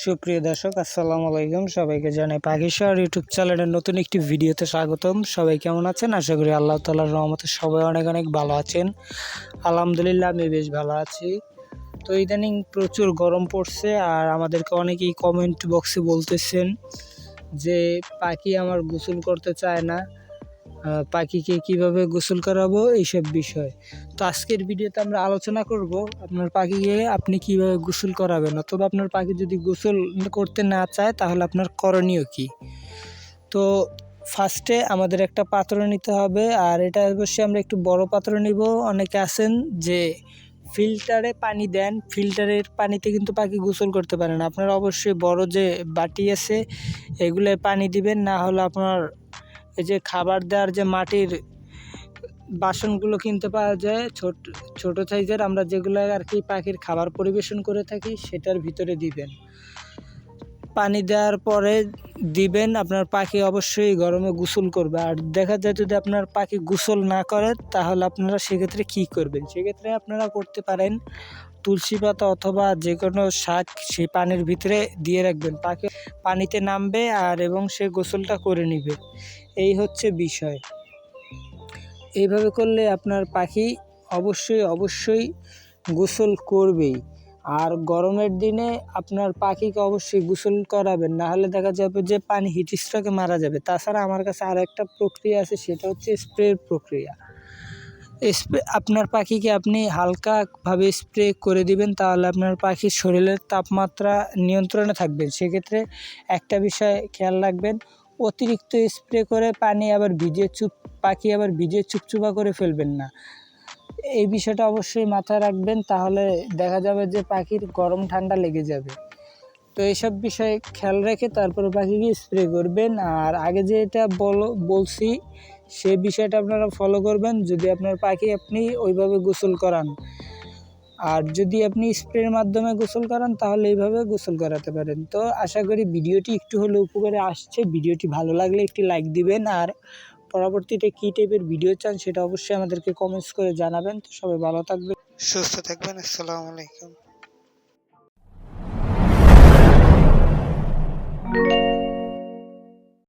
সুপ্রিয় দর্শক, আসসালামু আলাইকুম। সবাইকে জানাই পাখি শহর ইউটিউব চ্যানেলের নতুন একটি ভিডিওতে স্বাগতম। সবাই কেমন আছেন? আশা করি আল্লাহ তালার রহমতে সবাই অনেক অনেক ভালো আছেন। আলহামদুলিল্লাহ, আমি বেশ ভালো আছি। তো ইদানিং প্রচুর গরম পড়ছে আর আমাদেরকে অনেকেই কমেন্ট বক্সে বলতেছেন যে, পাখি আমার গোসল করতে চায় না। পাখিকে কীভাবে গোসল করাবো এইসব বিষয়। তো আজকের ভিডিওতে আমরা আলোচনা করব আপনার পাখিকে আপনি কীভাবে গোসল করাবেন অথবা আপনার পাখি যদি গোসল করতে না চায় তাহলে আপনার করণীয় কি? তো ফার্স্টে আমাদের একটা পাত্র নিতে হবে আর এটা অবশ্যই আমরা একটু বড় পাত্র নিব। অনেকে আছেন যে ফিল্টারে পানি দেন, ফিল্টারের পানিতে কিন্তু পাখি গোসল করতে পারেন আপনার অবশ্যই বড় যে বাটি আছে এগুলোয় পানি দিবেন, না হলে আপনার এই যে খাবার দেওয়ার যে মাটির বাসনগুলো কিনতে পাওয়া যায়, ছোট ছোট সাইজের, আমরা যেগুলো আর কি পাখির খাবার পরিবেশন করে থাকি, সেটার ভিতরে দিবেন। পানি দেওয়ার পরে দিবেন, আপনার পাখি অবশ্যই গরমে গোসল করবে। আর দেখা যায় যদি আপনার পাখি গোসল না করে, তাহলে আপনারা সেক্ষেত্রে কী করবেন? সেক্ষেত্রে আপনারা করতে পারেন তুলসী পাতা অথবা যে কোনো শাক, সেই পানির ভিতরে দিয়ে রাখবেন। পাখি পানিতে নামবে আর এবং সে গোসলটা করে নেবে। এই হচ্ছে বিষয়। এইভাবে করলে আপনার পাখি অবশ্যই অবশ্যই গোসল করবেই। আর গরমের দিনে আপনার পাখিকে অবশ্যই গোসল করাবেন না হলে দেখা যাবে যে পানি হিট স্ট্রোকে মারা যাবে। তাছাড়া আমার কাছে আরও একটা প্রক্রিয়া আছে, সেটা হচ্ছে স্প্রের প্রক্রিয়া। স্প্রে, আপনার পাখিকে আপনি হালকাভাবে স্প্রে করে দিবেন, তাহলে আপনার পাখির শরীরের তাপমাত্রা নিয়ন্ত্রণে থাকবে। সেক্ষেত্রে একটা বিষয় খেয়াল রাখবেন অতিরিক্ত স্প্রে করে পানি আবার ভিজে চুপ, পাখি আবার ভিজে চুপচুপা করে ফেলবেন না। এই বিষয়টা অবশ্যই মাথায় রাখবেন, তাহলে দেখা যাবে যে পাখির গরম ঠান্ডা লেগে যাবে। তো এইসব বিষয়ে খেয়াল রেখে তারপরে পাখিকে স্প্রে করবেন। আর আগে যেটা বলো, বলছি, সে বিষয়টা আপনারা ফলো করবেন। যদি আপনার পাখি আপনি ওইভাবে গোসল করান আর যদি আপনি স্প্রের মাধ্যমে গোসল করান, তাহলে এইভাবে গোসল করাতে পারেন। তো আশা করি ভিডিওটি একটু হলে উপকারে আসছে। ভিডিওটি ভালো লাগলে একটি লাইক দিবেন, আর পরবর্তীতে কী টাইপের ভিডিও চান সেটা অবশ্যই আমাদেরকে কমেন্টস করে জানাবেন। তো সবাই ভালো থাকবেন। সুস্থ থাকবেন, আসসালামু আলাইকুম।